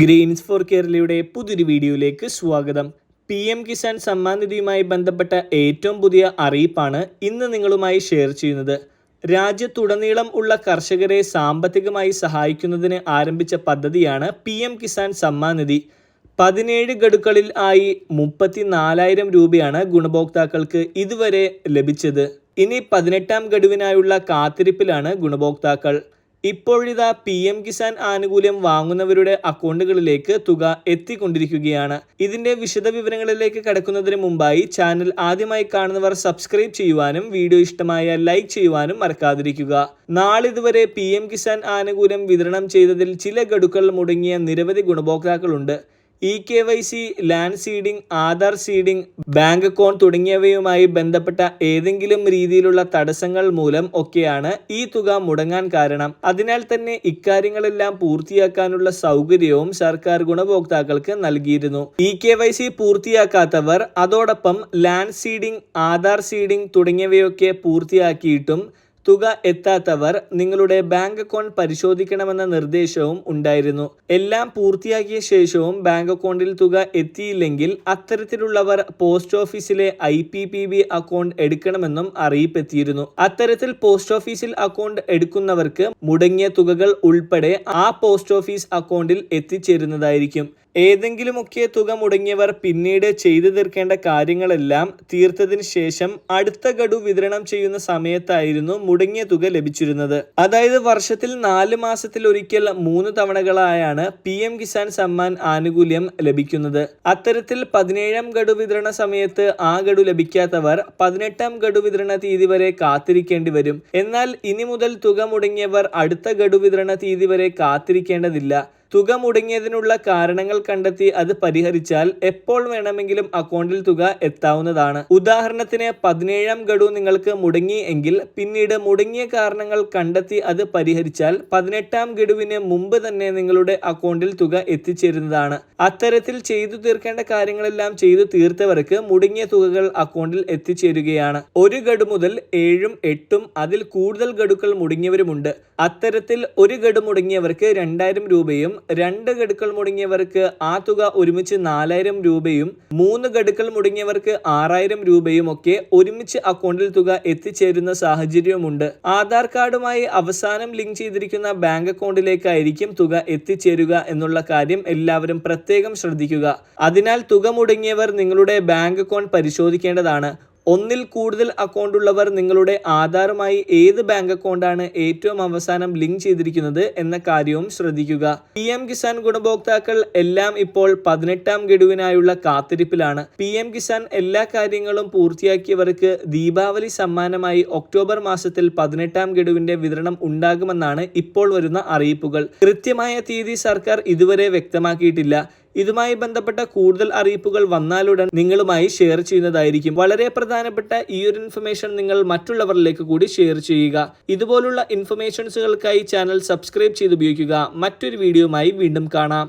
Green's four കേരളയുടെ പുതിയൊരു വീഡിയോയിലേക്ക് സ്വാഗതം. പി എം കിസാൻ സമ്മാൻ നിധിയുമായി ബന്ധപ്പെട്ട ഏറ്റവും പുതിയ അറിയിപ്പാണ് ഇന്ന് നിങ്ങളുമായി ഷെയർ ചെയ്യുന്നത്. രാജ്യത്തുടനീളം ഉള്ള കർഷകരെ സാമ്പത്തികമായി സഹായിക്കുന്നതിന് ആരംഭിച്ച പദ്ധതിയാണ് പി എം കിസാൻ സമ്മാൻ നിധി. പതിനേഴ് ഗഡുക്കളിൽ ആയി മുപ്പത്തി നാലായിരം രൂപയാണ് ഗുണഭോക്താക്കൾക്ക് ഇതുവരെ ലഭിച്ചത്. ഇനി പതിനെട്ടാം ഗഡുവിനായുള്ള കാത്തിരിപ്പിലാണ് ഗുണഭോക്താക്കൾ. ഇപ്പോഴിതാ പി എം കിസാൻ ആനുകൂല്യം വാങ്ങുന്നവരുടെ അക്കൗണ്ടുകളിലേക്ക് തുക എത്തിക്കൊണ്ടിരിക്കുകയാണ്. ഇതിന്റെ വിശദവിവരങ്ങളിലേക്ക് കടക്കുന്നതിന് മുമ്പായി ചാനൽ ആദ്യമായി കാണുന്നവർ സബ്സ്ക്രൈബ് ചെയ്യുവാനും വീഡിയോ ഇഷ്ടമായ ലൈക്ക് ചെയ്യുവാനും മറക്കാതിരിക്കുക. നാളിതുവരെ പി എം കിസാൻ ആനുകൂല്യം വിതരണം ചെയ്തതിൽ ചില ഗഡുക്കൾ മുടങ്ങിയ നിരവധി ഗുണഭോക്താക്കളുണ്ട്. E K Y C land seeding Aadhaar seeding bank account തുടങ്ങിയവയുമായി ബന്ധപ്പെട്ട ഏതെങ്കിലും രീതിയിലുള്ള തടസ്സങ്ങൾ മൂലം ഒക്കെയാണ് ഈ തുക മുടങ്ങാൻ കാരണം. അതിനാൽ തന്നെ ഇക്കാര്യങ്ങളെല്ലാം പൂർത്തിയാക്കാനുള്ള സൗകര്യവും സർക്കാർ ഗുണഭോക്താക്കൾക്ക് നൽകിയിരുന്നു. ഇ കെ വൈ സി പൂർത്തിയാക്കാത്തവർ അതോടൊപ്പം ലാൻഡ് സീഡിംഗ് ആധാർ സീഡിംഗ് തുടങ്ങിയവയൊക്കെ പൂർത്തിയാക്കിയിട്ടും തുക എത്താത്തവർ നിങ്ങളുടെ ബാങ്ക് അക്കൗണ്ട് പരിശോധിക്കണമെന്ന നിർദ്ദേശവും ഉണ്ടായിരുന്നു. എല്ലാം പൂർത്തിയാക്കിയ ശേഷവും ബാങ്ക് അക്കൗണ്ടിൽ തുക എത്തിയില്ലെങ്കിൽ അത്തരത്തിലുള്ളവർ പോസ്റ്റ് ഓഫീസിലെ I P P B account എടുക്കണമെന്നും അറിയിപ്പെത്തിയിരുന്നു. അത്തരത്തിൽ പോസ്റ്റ് ഓഫീസിൽ അക്കൗണ്ട് എടുക്കുന്നവർക്ക് മുടങ്ങിയ തുകകൾ ഉൾപ്പെടെ ആ പോസ്റ്റ് ഓഫീസ് അക്കൗണ്ടിൽ എത്തിച്ചേരുന്നതായിരിക്കും. ഏതെങ്കിലുമൊക്കെ തുക മുടങ്ങിയവർ പിന്നീട് ചെയ്തു തീർക്കേണ്ട കാര്യങ്ങളെല്ലാം തീർത്തതിന് ശേഷം അടുത്ത ഗഡു വിതരണം ചെയ്യുന്ന സമയത്തായിരുന്നു മുടങ്ങിയ തുക ലഭിച്ചിരുന്നത്. അതായത് വർഷത്തിൽ നാല് മാസത്തിൽ ഒരിക്കൽ മൂന്ന് തവണകളായാണ് പി എം കിസാൻ സമ്മാൻ ആനുകൂല്യം ലഭിക്കുന്നത്. അത്തരത്തിൽ പതിനേഴാം ഗഡു വിതരണ സമയത്ത് ആ ഗഡു ലഭിക്കാത്തവർ പതിനെട്ടാം ഗഡു വിതരണ തീയതി വരെ കാത്തിരിക്കേണ്ടി വരും. എന്നാൽ ഇനി മുതൽ തുക മുടങ്ങിയവർ അടുത്ത ഗഡു വിതരണ തീയതി വരെ കാത്തിരിക്കേണ്ടതില്ല. തുക മുടങ്ങിയതിനുള്ള കാരണങ്ങൾ കണ്ടെത്തി അത് പരിഹരിച്ചാൽ എപ്പോൾ വേണമെങ്കിലും അക്കൗണ്ടിൽ തുക എത്താവുന്നതാണ്. ഉദാഹരണത്തിന് പതിനേഴാം ഗഡു നിങ്ങൾക്ക് മുടങ്ങി എങ്കിൽ പിന്നീട് മുടങ്ങിയ കാരണങ്ങൾ കണ്ടെത്തി അത് പരിഹരിച്ചാൽ പതിനെട്ടാം ഗഡുവിന് മുമ്പ് തന്നെ നിങ്ങളുടെ അക്കൗണ്ടിൽ തുക എത്തിച്ചേരുന്നതാണ്. അത്തരത്തിൽ ചെയ്തു തീർക്കേണ്ട കാര്യങ്ങളെല്ലാം ചെയ്തു തീർത്തവർക്ക് മുടങ്ങിയ തുകകൾ അക്കൗണ്ടിൽ എത്തിച്ചേരുകയാണ്. ഒരു ഗഡു മുതൽ ഏഴും എട്ടും അതിൽ കൂടുതൽ ഗഡുക്കൾ മുടങ്ങിയവരുമുണ്ട്. അത്തരത്തിൽ ഒരു ഗഡു മുടങ്ങിയവർക്ക് രണ്ടായിരം രൂപയും രണ്ട് ഗഡുക്കൾ മുടങ്ങിയവർക്ക് ആ തുക ഒരുമിച്ച് നാലായിരം രൂപയും മൂന്ന് ഗഡുക്കൾ മുടങ്ങിയവർക്ക് ആറായിരം രൂപയും ഒക്കെ ഒരുമിച്ച് അക്കൗണ്ടിൽ തുക എത്തിച്ചേരുന്ന സാഹചര്യവുമുണ്ട്. ആധാർ കാർഡുമായി അവസാനം ലിങ്ക് ചെയ്തിരിക്കുന്ന ബാങ്ക് അക്കൗണ്ടിലേക്കായിരിക്കും തുക എത്തിച്ചേരുക എന്നുള്ള കാര്യം എല്ലാവരും പ്രത്യേകം ശ്രദ്ധിക്കുക. അതിനാൽ തുക മുടങ്ങിയവർ നിങ്ങളുടെ ബാങ്ക് അക്കൗണ്ട് പരിശോധിക്കേണ്ടതാണ്. ഒന്നിൽ കൂടുതൽ അക്കൗണ്ട് ഉള്ളവർ നിങ്ങളുടെ ആധാറുമായി ഏത് ബാങ്ക് അക്കൗണ്ടാണ് ഏറ്റവും അവസാനം ലിങ്ക് ചെയ്തിരിക്കുന്നത് എന്ന കാര്യവും ശ്രദ്ധിക്കുക. പി എം കിസാൻ ഗുണഭോക്താക്കൾ എല്ലാം ഇപ്പോൾ പതിനെട്ടാം ഗഡുവിനായുള്ള കാത്തിരിപ്പിലാണ്. പി എം കിസാൻ എല്ലാ കാര്യങ്ങളും പൂർത്തിയാക്കിയവർക്ക് ദീപാവലി സമ്മാനമായി ഒക്ടോബർ മാസത്തിൽ പതിനെട്ടാം ഗഡുവിന്റെ വിതരണം ഉണ്ടാകുമെന്നാണ് ഇപ്പോൾ വരുന്ന അറിയിപ്പുകൾ. കൃത്യമായ തീയതി സർക്കാർ ഇതുവരെ വ്യക്തമാക്കിയിട്ടില്ല. ഇതുമായി ബന്ധപ്പെട്ട കൂടുതൽ അറിയിപ്പുകൾ വന്നാലുടൻ നിങ്ങളുമായി ഷെയർ ചെയ്യുന്നതായിരിക്കും. വളരെ പ്രധാനപ്പെട്ട ഈ ഒരു ഇൻഫർമേഷൻ നിങ്ങൾ മറ്റുള്ളവരിലേക്ക് കൂടി ഷെയർ ചെയ്യുക. ഇതുപോലുള്ള ഇൻഫർമേഷൻസുകൾക്കായി ചാനൽ സബ്സ്ക്രൈബ് ചെയ്ത് ഉപയോഗിക്കുക മറ്റൊരു വീഡിയോയുമായി വീണ്ടും കാണാം.